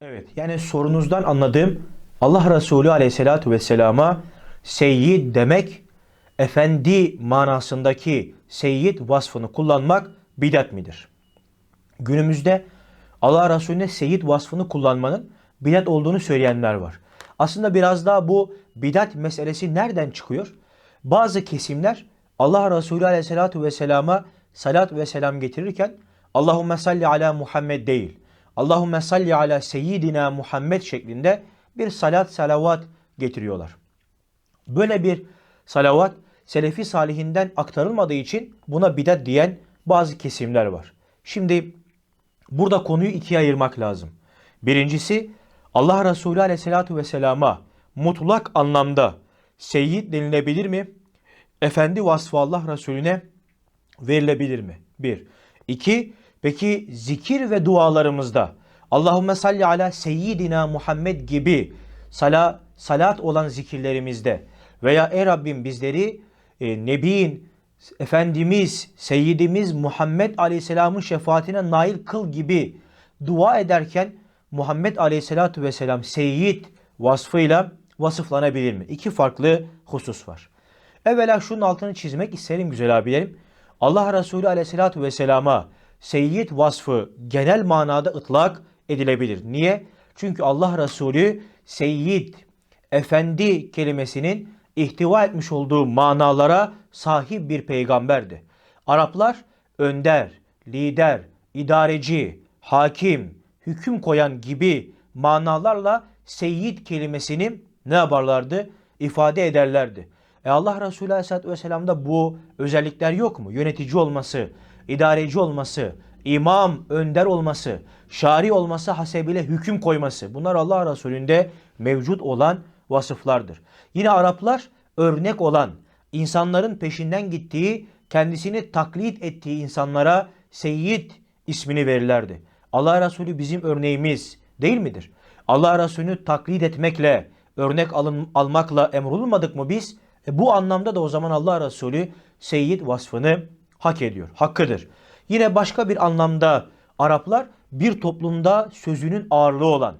Evet yani sorunuzdan anladığım Allah Resulü aleyhissalatu vesselama seyyid demek efendi manasındaki seyyid vasfını kullanmak bidat midir? Günümüzde Allah Resulüne seyyid vasfını kullanmanın bidat olduğunu söyleyenler var. Aslında biraz daha bu bidat meselesi nereden çıkıyor? Bazı kesimler Allah Resulü aleyhissalatu vesselama salat ve selam getirirken Allahümme salli ala Muhammed değil. Allahümme salli ala seyyidina Muhammed şeklinde bir salat salavat getiriyorlar. Böyle bir salavat Selefi salihinden aktarılmadığı için buna bidat diyen bazı kesimler var. Şimdi burada konuyu ikiye ayırmak lazım. Birincisi Allah Resulü aleyhissalatu vesselama mutlak anlamda seyyid denilebilir mi? Efendi vasfı Allah Resulüne verilebilir mi? Bir. İki, peki zikir ve dualarımızda Allahümme salli ala seyyidina Muhammed gibi sala, salat olan zikirlerimizde veya ey Rabbim bizleri e, Nebi'in, Efendimiz, Seyyidimiz Muhammed Aleyhisselam'ın şefaatine nail kıl gibi dua ederken Muhammed Aleyhisselatü Vesselam Seyyid vasfıyla vasıflanabilir mi? İki farklı husus var. Evvela şunun altını çizmek isterim güzel abilerim. Allah Resulü Aleyhisselatü Vesselam'a Seyyid vasfı genel manada ıtlak edilebilir. Niye? Çünkü Allah Resulü Seyyid, Efendi kelimesinin ihtiva etmiş olduğu manalara sahip bir peygamberdi. Araplar önder, lider, idareci, hakim, hüküm koyan gibi manalarla seyyid kelimesini ne yaparlardı? İfade ederlerdi. E Allah Resulü Aleyhisselatü Vesselam'da bu özellikler yok mu? Yönetici olması, idareci olması, imam, önder olması, şari olması hasebiyle hüküm koyması. Bunlar Allah Resulü'nde mevcut olan vasıflardır. Yine Araplar örnek olan, insanların peşinden gittiği, kendisini taklit ettiği insanlara seyyid ismini verirlerdi. Allah Resulü bizim örneğimiz değil midir? Allah Resulü'nü taklit etmekle, örnek alın, almakla emrolunmadık mı biz? E bu anlamda da o zaman Allah Resulü seyyid vasfını hak ediyor, hakkıdır. Yine başka bir anlamda Araplar bir toplumda sözünün ağırlığı olan,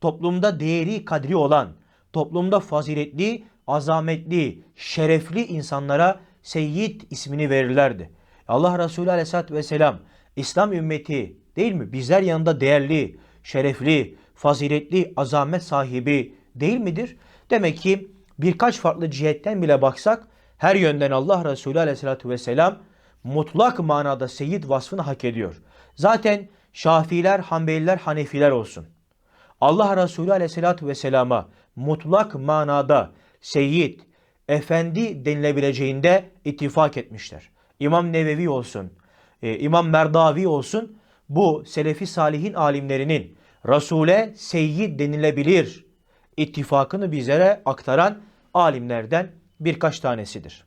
toplumda değeri kadri olan, toplumda faziletli, azametli, şerefli insanlara seyyid ismini verirlerdi. Allah Resulü Aleyhisselatü Vesselam İslam ümmeti değil mi? Bizler yanında değerli, şerefli, faziletli, azamet sahibi değil midir? Demek ki birkaç farklı cihetten bile baksak her yönden Allah Resulü Aleyhisselatü Vesselam mutlak manada seyyid vasfını hak ediyor. Zaten Şafiler, Hanbeliler, Hanefiler olsun. Allah Resulü Aleyhisselatü Vesselam'a mutlak manada seyyid, efendi denilebileceğinde ittifak etmişler. İmam Nevevi olsun, e, İmam Merdavi olsun bu Selefi Salihin alimlerinin Resul'e seyyid denilebilir ittifakını bizlere aktaran alimlerden birkaç tanesidir.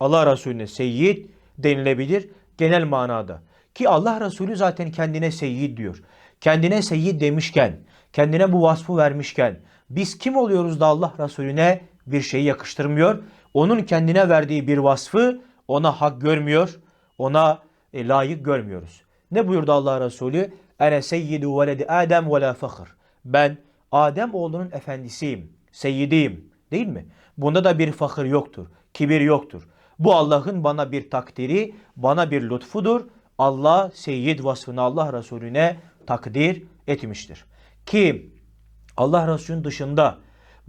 Allah Resulüne seyyid denilebilir genel manada. Ki Allah Resulü zaten kendine seyyid diyor. Kendine seyyid demişken, kendine bu vasfı vermişken biz kim oluyoruz da Allah Resulüne bir şeyi yakıştırmıyor? Onun kendine verdiği bir vasfı ona hak görmüyor, ona e, layık görmüyoruz. Ne buyurdu Allah Resulü? Ene seyyidu veledi Adem ve la fakhr. Ben Adem oğlunun efendisiyim, seyyidiyim değil mi? Bunda da bir fakir yoktur, kibir yoktur. Bu Allah'ın bana bir takdiri, bana bir lütfudur. Allah seyyid vasfını Allah Resulüne takdir etmiştir. Ki Allah Resulü'nün dışında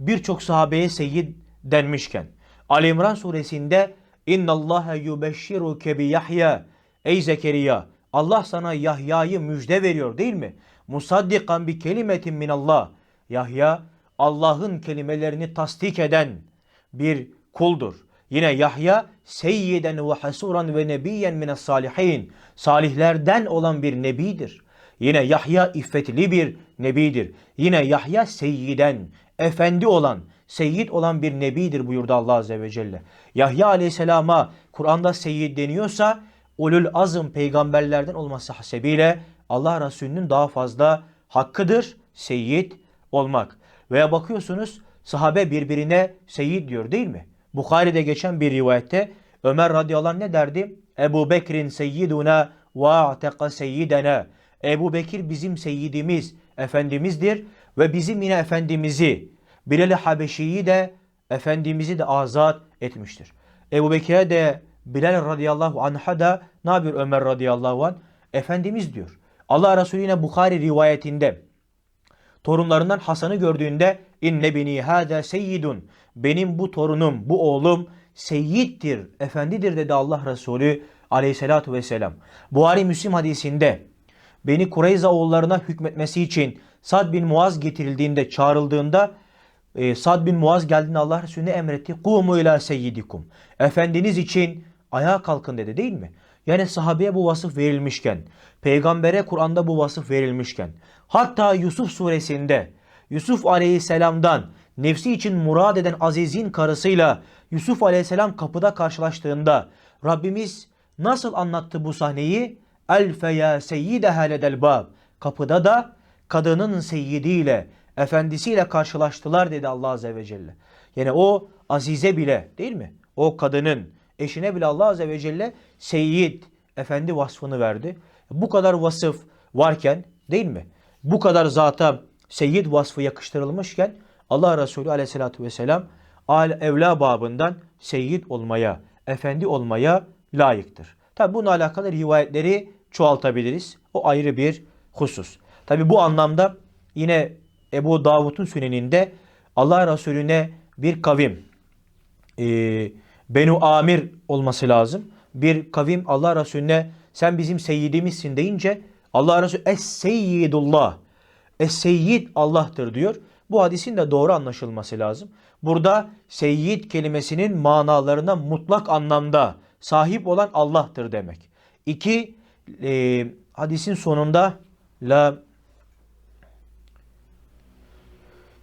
birçok sahabeye seyyid denmişken Ali İmran suresinde İnna Allah yubeşşiruke bi Yahya Ey Zekeriya Allah sana Yahya'yı müjde veriyor değil mi? Musaddikan bi kelimetin min Allah. Yahya Allah'ın kelimelerini tasdik eden bir kuldur. Yine Yahya seyyiden ve hasuran ve nebiyen mines salihin. Salihlerden olan bir nebidir. Yine Yahya iffetli bir nebidir. Yine Yahya seyyiden, efendi olan, seyyid olan bir nebidir buyurdu Allah Azze ve Celle. Yahya aleyhisselama Kur'an'da seyyid deniyorsa ulul azım peygamberlerden olması hasebiyle Allah Resulü'nün daha fazla hakkıdır seyyid olmak. Veya bakıyorsunuz sahabe birbirine seyyid diyor değil mi? Bukhari'de geçen bir rivayette Ömer radıyallahu anh ne derdi? Ebu Bekir'in seyyiduna ve a'teka seyyidena. Ebu Bekir bizim seyyidimiz, efendimizdir ve bizim yine efendimizi Bilal-i Habeşi'yi de efendimizi de azat etmiştir. Ebu Bekir'e de Bilal radıyallahu anh'a da ne yapıyor Ömer radıyallahu anh? Efendimiz diyor. Allah Resulü yine Bukhari rivayetinde torunlarından Hasan'ı gördüğünde inne beni hâdâ seyyidun. Benim bu torunum, bu oğlum seyyittir, efendidir dedi Allah Resulü aleyhissalatu vesselam. Buhari Müslim hadisinde beni Kureyza oğullarına hükmetmesi için Sad bin Muaz getirildiğinde, çağrıldığında e, Sad bin Muaz geldiğinde Allah Resulüne emretti. Kumu ila seyyidikum. Efendiniz için ayağa kalkın dedi değil mi? Yani sahabeye bu vasıf verilmişken, peygambere Kur'an'da bu vasıf verilmişken, hatta Yusuf suresinde Yusuf aleyhisselamdan nefsi için murad eden Aziz'in karısıyla Yusuf aleyhisselam kapıda karşılaştığında Rabbimiz nasıl anlattı bu sahneyi? Elfe ya seyyide haledel bab. Kapıda da kadının seyyidiyle, efendisiyle karşılaştılar dedi Allah Azze ve Celle. Yani o Azize bile değil mi? O kadının eşine bile Allah Azze ve Celle seyyid, efendi vasfını verdi. Bu kadar vasıf varken değil mi? Bu kadar zata seyyid vasfı yakıştırılmışken Allah Resulü Aleyhisselatü vesselam evla babından seyyid olmaya, efendi olmaya layıktır. Tabi bununla alakalı rivayetleri çoğaltabiliriz. O ayrı bir husus. Tabi bu anlamda yine Ebu Davud'un süneninde Allah Resulüne bir kavim e, Benu Amir olması lazım. Bir kavim Allah Resulüne sen bizim seyyidimizsin deyince Allah Resulü es seyyidullah es seyyid Allah'tır diyor. Bu hadisin de doğru anlaşılması lazım. Burada seyyid kelimesinin manalarına mutlak anlamda sahip olan Allah'tır demek. İki, e, hadisin sonunda la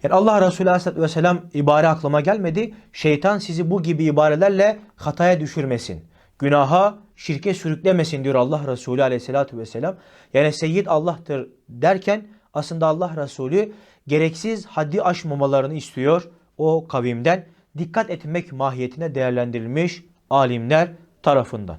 yani Allah Resulü Aleyhisselatü Vesselam ibare aklıma gelmedi. Şeytan sizi bu gibi ibarelerle hataya düşürmesin. Günaha, şirke sürüklemesin diyor Allah Resulü Aleyhisselatü Vesselam. Yani Seyyid Allah'tır derken aslında Allah Resulü gereksiz haddi aşmamalarını istiyor o kavimden. Dikkat etmek mahiyetine değerlendirilmiş alimler tarafından.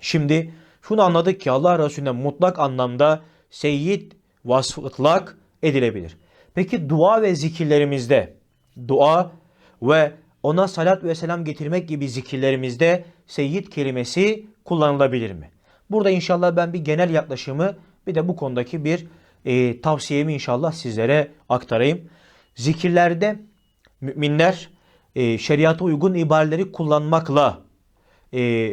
Şimdi şunu anladık ki Allah Resulüne mutlak anlamda seyyid vasfı ıtlak edilebilir. Peki dua ve zikirlerimizde dua ve ona salat ve selam getirmek gibi zikirlerimizde seyyid kelimesi kullanılabilir mi? Burada inşallah ben bir genel yaklaşımı bir de bu konudaki bir e, tavsiyemi inşallah sizlere aktarayım. Zikirlerde müminler e, şeriata uygun ibareleri kullanmakla e,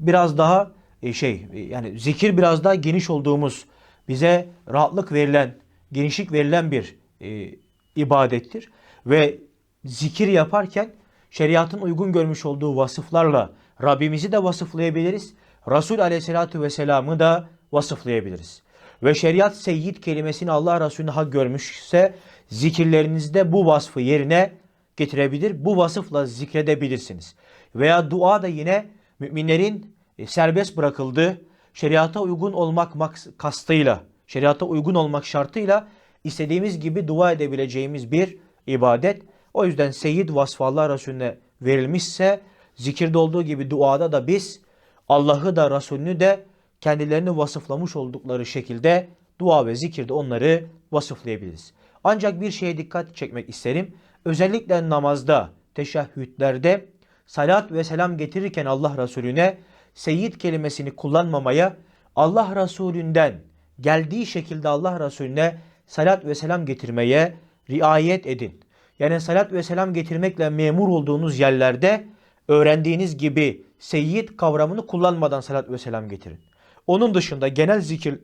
biraz daha e, şey e, yani zikir biraz daha geniş olduğumuz bize rahatlık verilen genişlik verilen bir e, ibadettir ve zikir yaparken şeriatın uygun görmüş olduğu vasıflarla Rabbimizi de vasıflayabiliriz. Resul Aleyhisselatü Vesselam'ı da vasıflayabiliriz. Ve şeriat seyyid kelimesini Allah Resulü'nü hak görmüşse zikirlerinizde bu vasfı yerine getirebilir. Bu vasıfla zikredebilirsiniz. Veya dua da yine müminlerin e, serbest bırakıldığı şeriata uygun olmak kastıyla, şeriata uygun olmak şartıyla istediğimiz gibi dua edebileceğimiz bir ibadet. O yüzden seyyid vasfı Allah Resulüne verilmişse zikirde olduğu gibi duada da biz Allah'ı da Resulünü de kendilerini vasıflamış oldukları şekilde dua ve zikirde onları vasıflayabiliriz. Ancak bir şeye dikkat çekmek isterim. Özellikle namazda, teşehhütlerde salat ve selam getirirken Allah Resulüne seyyid kelimesini kullanmamaya Allah Resulünden geldiği şekilde Allah Resulüne salat ve selam getirmeye riayet edin. Yani salat ve selam getirmekle memur olduğunuz yerlerde öğrendiğiniz gibi seyyid kavramını kullanmadan salat ve selam getirin. Onun dışında genel zikir,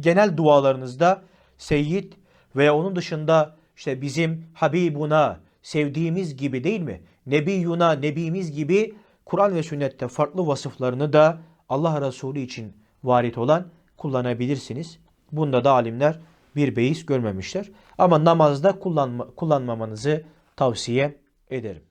genel dualarınızda seyyid veya onun dışında işte bizim Habibuna sevdiğimiz gibi değil mi? Nebiyuna, Nebimiz gibi Kur'an ve sünnette farklı vasıflarını da Allah Resulü için varit olan kullanabilirsiniz. Bunda da alimler bir beis görmemişler. Ama namazda kullanma, kullanmamanızı tavsiye ederim.